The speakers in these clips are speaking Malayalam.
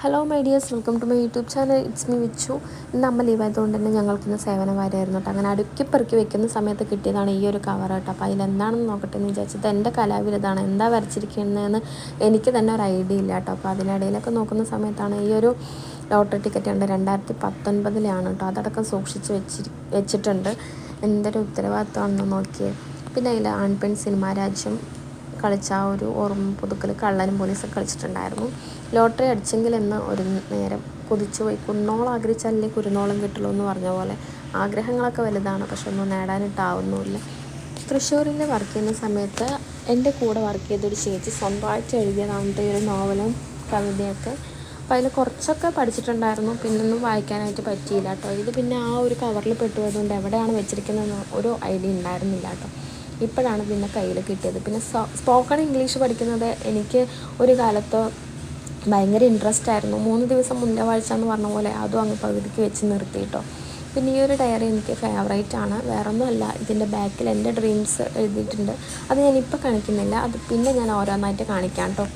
Hello my dears welcome to my YouTube channel it's me Vichu ഇന്ന് അമ്മ ലീവായതുകൊണ്ട് തന്നെ ഞങ്ങൾക്കിന്ന് സേവനം വരായിരുന്നു കേട്ടോ. അങ്ങനെ അടുക്കി പെറുക്കി വെക്കുന്ന സമയത്ത് കിട്ടിയതാണ് ഈ ഒരു കവർ കേട്ടോ. അപ്പോൾ അതിലെന്താണെന്ന് നോക്കട്ടെ എന്ന് വിചാരിച്ചത് എന്റെ കലാവിരുതാണ് എന്താ വരച്ചിരിക്കുന്നതെന്ന് എനിക്ക് തന്നെ ഒരു ഐഡിയ ഇല്ല കേട്ടോ. അപ്പോൾ അതിനിടയിലൊക്കെ നോക്കുന്ന സമയത്താണ് ഈ ഒരു ലോട്ടറി ടിക്കറ്റ് ഉണ്ട് രണ്ടായിരത്തി പത്തൊൻപതിലാണ് കേട്ടോ. അതടക്കം സൂക്ഷിച്ച് വെച്ചി വെച്ചിട്ടുണ്ട്. എന്തൊരു ഉത്തരവാദിത്തമാണെന്ന് നോക്കിയേ. പിന്നെ അതിൽ ആൺപെൺ സിനിമാ രാജ്യം കളിച്ച ആ ഒരു ഓർമ്മ പുതുക്കൽ കള്ളനും പോലീസൊക്കെ കളിച്ചിട്ടുണ്ടായിരുന്നു. ലോട്ടറി അടിച്ചെങ്കിൽ എന്ന് ഒരു നേരം കുതിച്ചു പോയി. കുന്നോളം ആഗ്രഹിച്ചാലേ കുരുന്നോളം കിട്ടുള്ളൂ എന്ന് പറഞ്ഞ പോലെ. ആഗ്രഹങ്ങളൊക്കെ വലുതാണ് പക്ഷെ ഒന്നും നേടാനിട്ടാവുന്നുമില്ല തൃശ്ശൂരിൽ വർക്ക് ചെയ്യുന്ന സമയത്ത് എന്റെ കൂടെ വർക്ക് ചെയ്തൊരു ചേച്ചി സ്വന്തമായിട്ട് എഴുതിയതാണത്തെ ഒരു നോവലും കവിതയൊക്കെ അപ്പോൾ അതിൽ കുറച്ചൊക്കെ പഠിച്ചിട്ടുണ്ടായിരുന്നു. പിന്നൊന്നും വായിക്കാനായിട്ട് പറ്റിയില്ല കേട്ടോ. ഇത് പിന്നെ ആ ഒരു കവറിൽ പെട്ടുപോയതുകൊണ്ട് എവിടെയാണ് വെച്ചിരിക്കുന്നതെന്ന് ഒരു ഐഡിയ ഉണ്ടായിരുന്നില്ല കേട്ടോ. ഇപ്പോഴാണ് പിന്നെ കയ്യിൽ കിട്ടിയത്. പിന്നെ സ്പോക്കൺ ഇംഗ്ലീഷ് പഠിക്കുന്നത് എനിക്ക് ഒരു കാലത്ത് ഭയങ്കര ഇൻട്രസ്റ്റ് ആയിരുന്നു. മൂന്ന് ദിവസം മുന്നേ വായിച്ച എന്ന് പറഞ്ഞ പോലെ അതും അങ്ങ് പകുതിക്ക് വെച്ച് നിർത്തിയിട്ടോ പിന്നെ ഈ ഒരു ഡയറി എനിക്ക് ഫേവറേറ്റ് ആണ്. വേറൊന്നുമല്ല ഇതിന്റെ ബാക്കിൽ എന്റെ ഡ്രീംസ് എഴുതിയിട്ടുണ്ട്. അത് ഞാനിപ്പോൾ കാണിക്കുന്നില്ല. അത് പിന്നെ ഞാൻ ഓരോന്നായിട്ട് കാണിക്കാം കേട്ടോ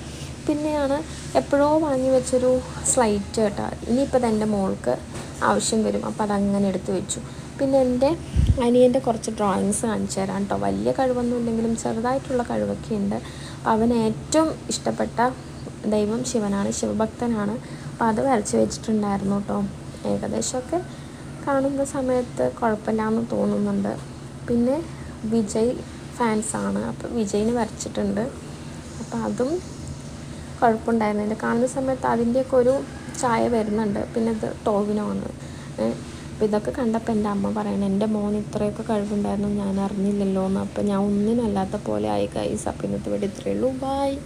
പിന്നെയാണ് എപ്പോഴോ വാങ്ങി വെച്ചൊരു സ്ലൈറ്റ് കേട്ടോ ഇനിയിപ്പോൾ അത് എന്റെ മോൾക്ക് ആവശ്യം വരും. അപ്പോൾ അതങ്ങനെ എടുത്തു വെച്ചു. പിന്നെ എന്റെ അനിയന്റെ കുറച്ച് ഡ്രോയിങ്സ് കാണിച്ചു തരാം കേട്ടോ. വലിയ കഴിവൊന്നും ഇല്ലെങ്കിലും ചെറുതായിട്ടുള്ള കഴിവൊക്കെ ഉണ്ട്. അവന് ഏറ്റവും ഇഷ്ടപ്പെട്ട ദൈവം ശിവനാണ് ശിവഭക്തനാണ്. അപ്പോൾ അത് വരച്ച് വെച്ചിട്ടുണ്ടായിരുന്നു കേട്ടോ. ഏകദേശമൊക്കെ കാണുന്ന സമയത്ത് കുഴപ്പമില്ലാന്ന് തോന്നുന്നുണ്ട്. പിന്നെ വിജയ് ഫാൻസാണ് അപ്പോൾ വിജയിന് വരച്ചിട്ടുണ്ട്. അപ്പോൾ അതും കുഴപ്പമുണ്ടായിരുന്നില്ല. കാണുന്ന സമയത്ത് അതിന്റെയൊക്കെ ഒരു ചായ വരുന്നുണ്ട്. പിന്നെ ഇത് ടോവിനോ ആണ്. അപ്പോൾ ഇതൊക്കെ കണ്ടപ്പോൾ എന്റെ അമ്മ പറയണം എന്റെ മോൻ ഇത്രയൊക്കെ കഴിവുണ്ടായിരുന്നു ഞാൻ അറിഞ്ഞില്ലല്ലോ എന്ന് അപ്പോൾ ഞാൻ ഒന്നിനും അല്ലാത്ത പോലെ ആയി കൈസ് അപ്പം ഇന്നത്തെ വീഡിയോ ഇത്രയേ ഉള്ളൂ. ബായ്